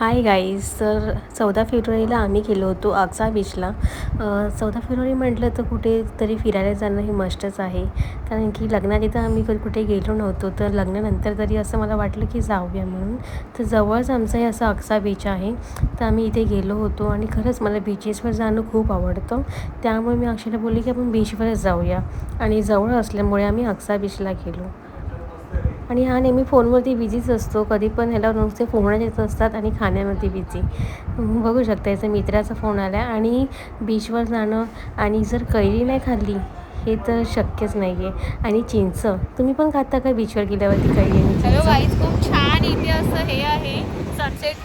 Hi guys तर चौदा फेब्रुवारीला आम्ही गेलो होतो आगसा बीचला चौदा फेब्रुवारी म्हटलं तर कुठेतरी फिरायला जाणं हे मस्टच आहे. कारण की लग्नाआधी तर आम्ही कुठे गेलो नव्हतो. तर लग्नानंतर तरी असं मला वाटलं की जाऊया म्हणून. तर जवळच आमचं हे असं आगसा बीच आहे. तर आम्ही इथे गेलो होतो आणि खरंच मला बीचेसवर जाणं खूप आवडतं. त्यामुळे मी अक्षयला बोलले की आपण बीचवरच जाऊया. आणि जवळ असल्यामुळे आम्ही आगसा बीचला गेलो. आणि हा नेहमी फोनवरती बिझीच असतो. कधी पण ह्याला नुसते फोनच येत असतात आणि खाण्यामध्ये बिझी बघू शकता याचा मित्राचा फोन आला आणि बीचवर जाणं आणि जर कैरी नाही खाल्ली हे तर शक्यच नाही आहे आणि चिंच तुम्ही पण खाता का बीचवर गेल्यावरती कैरी आणि खूप छान इथे असं हे आहे. सनसेट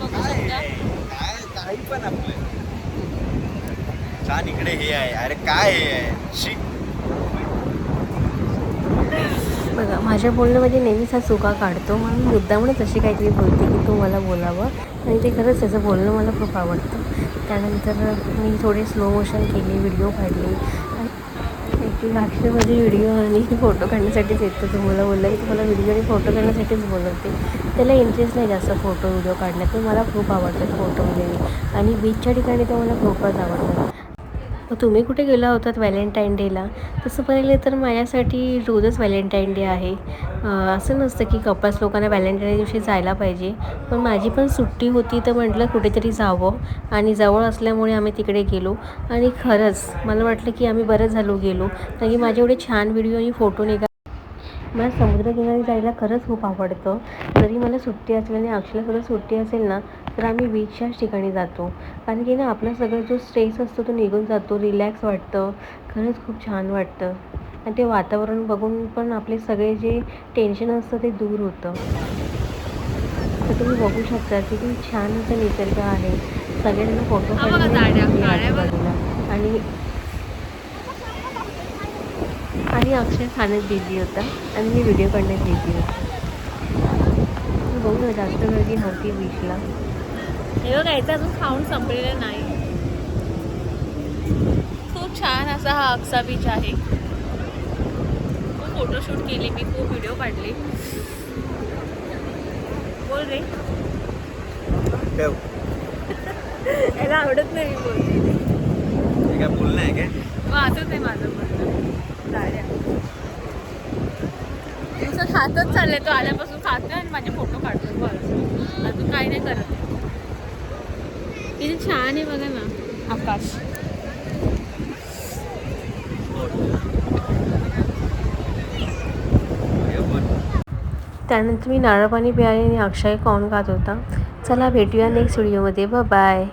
बघू शकता. पण आपलं. छान इकडे हे आहे. अरे काय हे आहे? बघा माझ्या बोलण्यामध्ये नेहमीच हा चुका काढतो. म्हणून मुद्दामूनच अशी काहीतरी बोलते की तू मला बोलावं. आणि ते खरंच त्याचं बोलणं मला खूप आवडतं. त्यानंतर मी थोडे स्लो मोशन केले व्हिडिओ काढले. आणि अक्षर माझे व्हिडिओ आणि फोटो काढण्यासाठीच येतो. तुम्हाला बोलला की तुम्हाला व्हिडिओ आणि फोटो काढण्यासाठीच बोलवते. त्याला इंटरेस्ट नाही जास्त फोटो व्हिडिओ काढण्यात. पण मला खूप आवडतात फोटो वगैरे. आणि बीचच्या ठिकाणी तर मला खूपच आवडतात. मग तुम्ही कुठे गेला होतात व्हॅलेंटाईन डेला? तसं पाहिलं तर माझ्यासाठी रोजच व्हॅलेंटाईन डे आहे. असं नसतं की कपल्स लोकांना व्हॅलेंटाईन दिवशी जायला पाहिजे. पण माझी पण सुट्टी होती तर म्हटलं कुठेतरी जावं. आणि जवळ असल्यामुळे आम्ही तिकडे गेलो. आणि खरंच मला वाटलं की आम्ही बरं झालो गेलो. कारण की माझे एवढे छान व्हिडिओ आणि फोटो निघा मला समुद्रकिनारी जायला खरंच खूप आवडतं. जरी मला सुट्टी असली आणि अक्षयला सुद्धा सुट्टी असेल ना तर आम्ही बीचच्याच ठिकाणी जातो. कारण की ना आपला सगळं जो स्ट्रेस असतो तो निघून जातो रिलॅक्स वाटतं खरंच खूप छान वाटतं. आणि ते वातावरण बघून पण आपले सगळे जे टेन्शन असतं ते दूर होतं. तर तुम्ही बघू शकता किती छान असं निसर्ग आहे. सगळ्यांना फोटो. आजूबाजूला आणि आणि अक्षय खाण्यात बिझी होता आणि मी व्हिडिओ काढण्यात बिझी होते. बघू ना जास्त गर्दी नव्हती बीचला हे बघा इथं अजून खाऊन संपलेलं नाही. खूप छान असा हा अक्सा बीच आहे. खूप फोटोशूट केली मी खूप व्हिडिओ काढले. बोल रे. याला आवडत नाही हे काय बोलणं आहे काय? वाचत आहे माझं बोलणं गाड्या नुसतं खातच चाललंय तो आल्यापासून खातोय आणि माझे फोटो काढतोय बरं अजून काही नाही करत. किती छान आहे बघा ना आकाश. त्यानंतर मी नारळ पाणी प्यायले आणि अक्षय कॉन गात होता. चला भेटूया नेक्स्ट व्हिडिओमध्ये ब बाय